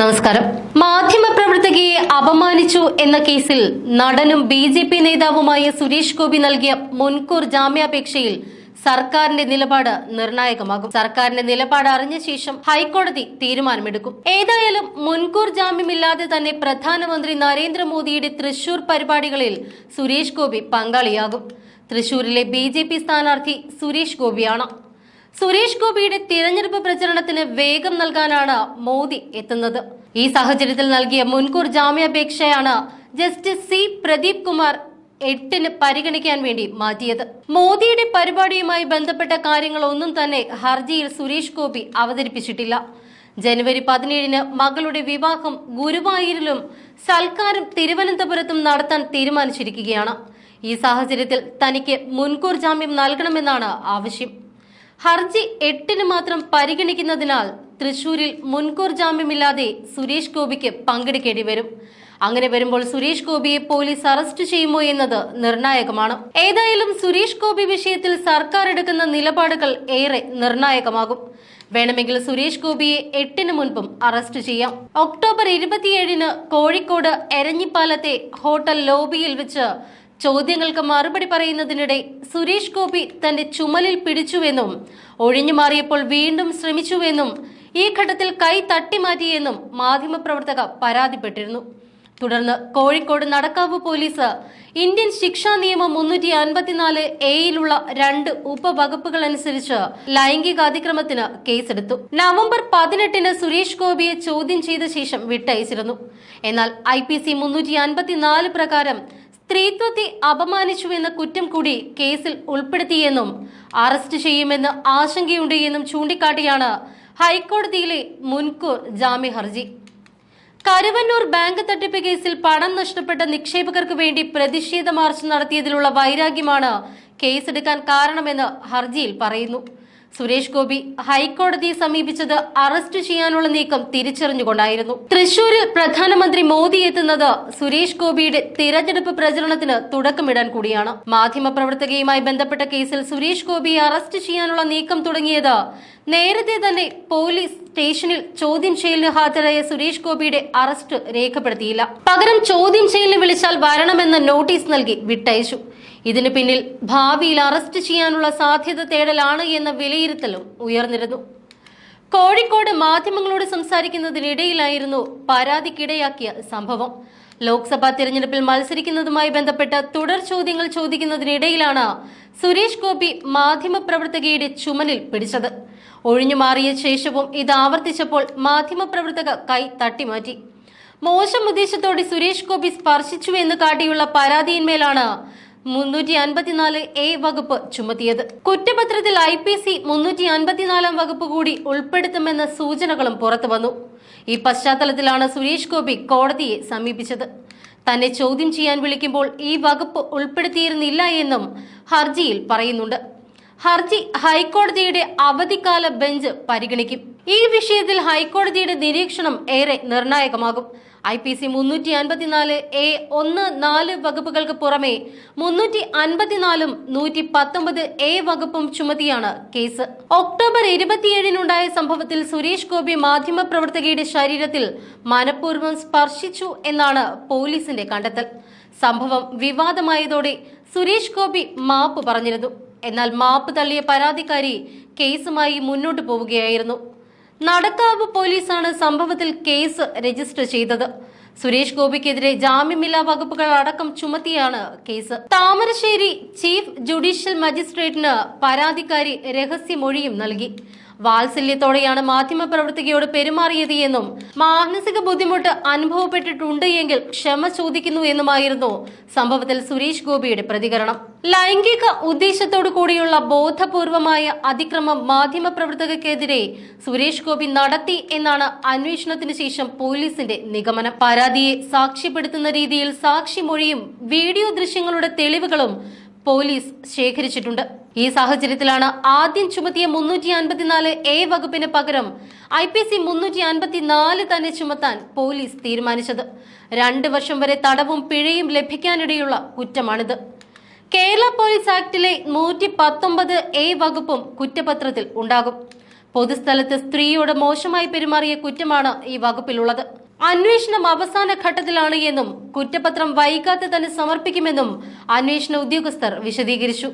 നമസ്കാരം. മാധ്യമപ്രവർത്തകയെ അപമാനിച്ചു എന്ന കേസിൽ നടനും ബി ജെ പി നേതാവുമായ സുരേഷ് ഗോപി നൽകിയ മുൻകൂർ ജാമ്യാപേക്ഷയിൽ സർക്കാരിന്റെ നിലപാട് നിർണായകമാകും. സർക്കാരിന്റെ നിലപാട് അറിഞ്ഞ ശേഷം ഹൈക്കോടതി തീരുമാനമെടുക്കും. ഏതായാലും മുൻകൂർ ജാമ്യമില്ലാതെ തന്നെ പ്രധാനമന്ത്രി നരേന്ദ്രമോദിയുടെ തൃശൂർ പരിപാടികളിൽ സുരേഷ് ഗോപി പങ്കാളിയാകും. തൃശൂരിലെ ബി സ്ഥാനാർത്ഥി സുരേഷ് ഗോപിയാണ്. സുരേഷ് ഗോപിയുടെ തിരഞ്ഞെടുപ്പ് പ്രചരണത്തിന് വേഗം നൽകാനാണ് മോദി എത്തുന്നത്. ഈ സാഹചര്യത്തിൽ നൽകിയ മുൻകൂർ ജാമ്യാപേക്ഷയാണ് ജസ്റ്റിസ് സി പ്രദീപ് കുമാർ എട്ടിന് പരിഗണിക്കാൻ വേണ്ടി മാറ്റിയത്. മോദിയുടെ പരിപാടിയുമായി ബന്ധപ്പെട്ട കാര്യങ്ങളൊന്നും തന്നെ ഹർജിയിൽ സുരേഷ് ഗോപി അവതരിപ്പിച്ചിട്ടില്ല. ജനുവരി പതിനേഴിന് മകളുടെ വിവാഹം ഗുരുവായൂരിലും സൽക്കാരം തിരുവനന്തപുരത്തും നടത്താൻ തീരുമാനിച്ചിരിക്കുകയാണ്. ഈ സാഹചര്യത്തിൽ തനിക്ക് മുൻകൂർ ജാമ്യം നൽകണമെന്നാണ് ആവശ്യം. ഹർജി എട്ടിന് മാത്രം പരിഗണിക്കുന്നതിനാൽ തൃശൂരിൽ മുൻകൂർ ജാമ്യമില്ലാതെ സുരേഷ് ഗോപിക്ക് പങ്കെടുക്കേണ്ടി വരും. അങ്ങനെ വരുമ്പോൾ സുരേഷ് ഗോപിയെ പോലീസ് അറസ്റ്റ് ചെയ്യുമോ എന്നത് നിർണായകമാണ്. ഏതായാലും സുരേഷ് ഗോപി വിഷയത്തിൽ സർക്കാർ എടുക്കുന്ന നിലപാടുകൾ ഏറെ നിർണായകമാകും. വേണമെങ്കിൽ സുരേഷ് ഗോപിയെ എട്ടിന് മുൻപും അറസ്റ്റ് ചെയ്യാം. ഒക്ടോബർ ഇരുപത്തിയേഴിന് കോഴിക്കോട് എരഞ്ഞിപ്പാലത്തെ ഹോട്ടൽ ലോബിയിൽ വെച്ച് ചോദ്യങ്ങൾക്ക് മറുപടി പറയുന്നതിനിടെ സുരേഷ് ഗോപി തന്റെ ചുമലിൽ പിടിച്ചുവെന്നും ഒഴിഞ്ഞു മാറിയപ്പോൾ വീണ്ടും ശ്രമിച്ചുവെന്നും ഈ ഘട്ടത്തിൽ കൈ തട്ടിമാറ്റിയെന്നും മാധ്യമപ്രവർത്തക പരാതിപ്പെട്ടിരുന്നു. തുടർന്ന് കോഴിക്കോട് നടക്കാവ് പോലീസ് ഇന്ത്യൻ ശിക്ഷാ നിയമം മുന്നൂറ്റി അൻപത്തിനാല് എയിലുള്ള രണ്ട് ഉപവകുപ്പുകൾ അനുസരിച്ച് ലൈംഗിക അതിക്രമത്തിന് കേസെടുത്തു. നവംബർ പതിനെട്ടിന് സുരേഷ് ഗോപിയെ ചോദ്യം ചെയ്ത ശേഷം വിട്ടയച്ചിരുന്നു. എന്നാൽ ഐ പി സി മുന്നൂറ്റി അൻപത്തിനാല് പ്രകാരം സ്ത്രീത്വത്തെ അപമാനിച്ചുവെന്ന കുറ്റം കൂടി കേസിൽ ഉൾപ്പെടുത്തിയെന്നും അറസ്റ്റ് ചെയ്യുമെന്ന് ആശങ്കയുണ്ട് എന്നും ചൂണ്ടിക്കാട്ടിയാണ് ഹൈക്കോടതിയിലെ മുൻകൂർ ജാമ്യ ഹർജി. കരുവന്നൂർ ബാങ്ക് തട്ടിപ്പ് കേസിൽ പണം നഷ്ടപ്പെട്ട നിക്ഷേപകർക്ക് വേണ്ടി പ്രതിഷേധ മാർച്ച് നടത്തിയതിലുള്ള വൈരാഗ്യമാണ് കേസെടുക്കാൻ കാരണമെന്ന് ഹർജിയിൽ പറയുന്നു. സുരേഷ് ഗോപി ഹൈക്കോടതിയെ സമീപിച്ചത് അറസ്റ്റ് ചെയ്യാനുള്ള നീക്കം തിരിച്ചറിഞ്ഞുകൊണ്ടായിരുന്നു. തൃശൂരിൽ പ്രധാനമന്ത്രി മോദി എത്തുന്നത് സുരേഷ് ഗോപിയുടെ തിരഞ്ഞെടുപ്പ് പ്രചരണത്തിന് തുടക്കമിടാൻ കൂടിയാണ്. മാധ്യമപ്രവർത്തകയുമായി ബന്ധപ്പെട്ട കേസിൽ സുരേഷ് ഗോപിയെ അറസ്റ്റ് ചെയ്യാനുള്ള നീക്കം തുടങ്ങിയത് നേരത്തെ തന്നെ പോലീസ് സ്റ്റേഷനിൽ ചോദ്യം ചെയ്യലിന് ഹാജരായ സുരേഷ് ഗോപിയുടെ അറസ്റ്റ് രേഖപ്പെടുത്തിയില്ല. പകരം ചോദ്യം ചെയ്യലിന് വിളിച്ചാൽ വരണമെന്ന നോട്ടീസ് നൽകി വിട്ടയച്ചു. ഇതിന് പിന്നിൽ ഭാവിയിൽ അറസ്റ്റ് ചെയ്യാനുള്ള സാധ്യത തേടലാണ് എന്ന വിലയിരുത്തലും ഉയർന്നിരുന്നു. കോഴിക്കോട് മാധ്യമങ്ങളോട് സംസാരിക്കുന്നതിനിടയിലായിരുന്നു പരാതിക്കിടയാക്കിയ സംഭവം. ലോക്സഭാ തിരഞ്ഞെടുപ്പിൽ മത്സരിക്കുന്നതുമായി ബന്ധപ്പെട്ട തുടർ ചോദ്യങ്ങൾ ചോദിക്കുന്നതിനിടയിലാണ് സുരേഷ് ഗോപി മാധ്യമപ്രവർത്തകയുടെ ചുമലിൽ പിടിച്ചത്. ഒഴിഞ്ഞു മാറിയ ശേഷവും ഇത് ആവർത്തിച്ചപ്പോൾ മാധ്യമപ്രവർത്തക കൈ തട്ടിമാറ്റി. മോശം ഉദ്ദേശത്തോടെ സുരേഷ് ഗോപി സ്പർശിച്ചു എന്ന് കാട്ടിയുള്ള പരാതിയിന്മേലാണ് മുന്നൂറ്റി അൻപത്തിനാല് എ വകുപ്പ് ചുമത്തിയത്. കുറ്റപത്രത്തിൽ ഐ പി സി മുന്നൂറ്റി അൻപത്തിനാലാം വകുപ്പ് കൂടി ഉൾപ്പെടുത്തുമെന്ന സൂചനകളും പുറത്തു വന്നു. ഈ പശ്ചാത്തലത്തിലാണ് സുരേഷ് ഗോപി കോടതിയെ സമീപിച്ചത്. തന്നെ ചോദ്യം ചെയ്യാൻ വിളിക്കുമ്പോൾ ഈ വകുപ്പ് ഉൾപ്പെടുത്തിയിരുന്നില്ല എന്നും ഹർജിയിൽ പറയുന്നുണ്ട്. ഹർജി ഹൈക്കോടതിയുടെ അവധിക്കാല ബെഞ്ച് പരിഗണിക്കും. ഈ വിഷയത്തിൽ ഹൈക്കോടതിയുടെ നിരീക്ഷണം ഏറെ നിർണായകമാകും. ഐ പി സി മുന്നൂറ്റി അൻപത്തിനാല് എ ഒന്ന് നാല് വകുപ്പുകൾക്ക് പുറമെ മുന്നൂറ്റി അൻപത്തിനാലും നൂറ്റി പത്തൊമ്പത് എ വകുപ്പും ചുമത്തിയാണ് കേസ്. ഒക്ടോബർ ഇരുപത്തിയേഴിനുണ്ടായ സംഭവത്തിൽ സുരേഷ് ഗോപി മാധ്യമപ്രവർത്തകയുടെ ശരീരത്തിൽ മനഃപൂർവം സ്പർശിച്ചു എന്നാണ് പോലീസിന്റെ കണ്ടെത്തൽ. സംഭവം വിവാദമായതോടെ സുരേഷ് ഗോപി മാപ്പ് പറഞ്ഞിരുന്നു. എന്നാൽ മാപ്പ് തള്ളിയ പരാതിക്കാരി കേസുമായി മുന്നോട്ടു പോവുകയായിരുന്നു. നടക്കാവ് പോലീസാണ് സംഭവത്തിൽ കേസ് രജിസ്റ്റർ ചെയ്തത്. സുരേഷ് ഗോപിക്കെതിരെ ജാമ്യമില്ലാ വകുപ്പുകൾ അടക്കം ചുമത്തിയാണ് കേസ്. താമരശ്ശേരി ചീഫ് ജുഡീഷ്യൽ മജിസ്ട്രേറ്റിന് പരാതിക്കാരി രഹസ്യമൊഴിയും നൽകി. വാത്സല്യത്തോടെയാണ് മാധ്യമപ്രവർത്തകയോട് പെരുമാറിയത് എന്നും മാനസിക ബുദ്ധിമുട്ട് അനുഭവപ്പെട്ടിട്ടുണ്ട് എങ്കിൽ ക്ഷമ ചോദിക്കുന്നു എന്നുമായിരുന്നു സംഭവത്തിൽ സുരേഷ് ഗോപിയുടെ പ്രതികരണം. ലൈംഗിക ഉദ്ദേശത്തോടു കൂടിയുള്ള ബോധപൂർവമായ അതിക്രമം മാധ്യമപ്രവർത്തകർക്കെതിരെ സുരേഷ് ഗോപി നടത്തി എന്നാണ് അന്വേഷണത്തിന് ശേഷം പോലീസിന്റെ നിഗമനം. പരാതിയെ സാക്ഷ്യപ്പെടുത്തുന്ന രീതിയിൽ സാക്ഷിമൊഴിയും വീഡിയോ ദൃശ്യങ്ങളുടെ തെളിവുകളും പോലീസ് ശേഖരിച്ചിട്ടുണ്ട്. ഈ സാഹചര്യത്തിലാണ് ആദ്യം ചുമത്തിയ മുന്നൂറ്റി അൻപത്തിനാല് എ വകുപ്പിന് പകരം ഐ പി സി മുന്നൂറ്റി അൻപത്തിനാല് തന്നെ ചുമത്താൻ പോലീസ് തീരുമാനിച്ചത്. രണ്ട് വർഷം വരെ തടവും പിഴയും ലഭിക്കാനിടയുള്ള കുറ്റമാണിത്. കേരള പോലീസ് ആക്ടിലെ നൂറ്റി പത്തൊമ്പത് എ വകുപ്പും കുറ്റപത്രത്തിൽ ഉണ്ടാകും. പൊതുസ്ഥലത്ത് സ്ത്രീയോട് മോശമായി പെരുമാറിയ കുറ്റമാണ് ഈ വകുപ്പിലുള്ളത്. അന്വേഷണം അവസാന ഘട്ടത്തിലാണ് എന്നും കുറ്റപത്രം വൈകാതെ തന്നെ സമർപ്പിക്കുമെന്നും അന്വേഷണ ഉദ്യോഗസ്ഥർ വിശദീകരിച്ചു.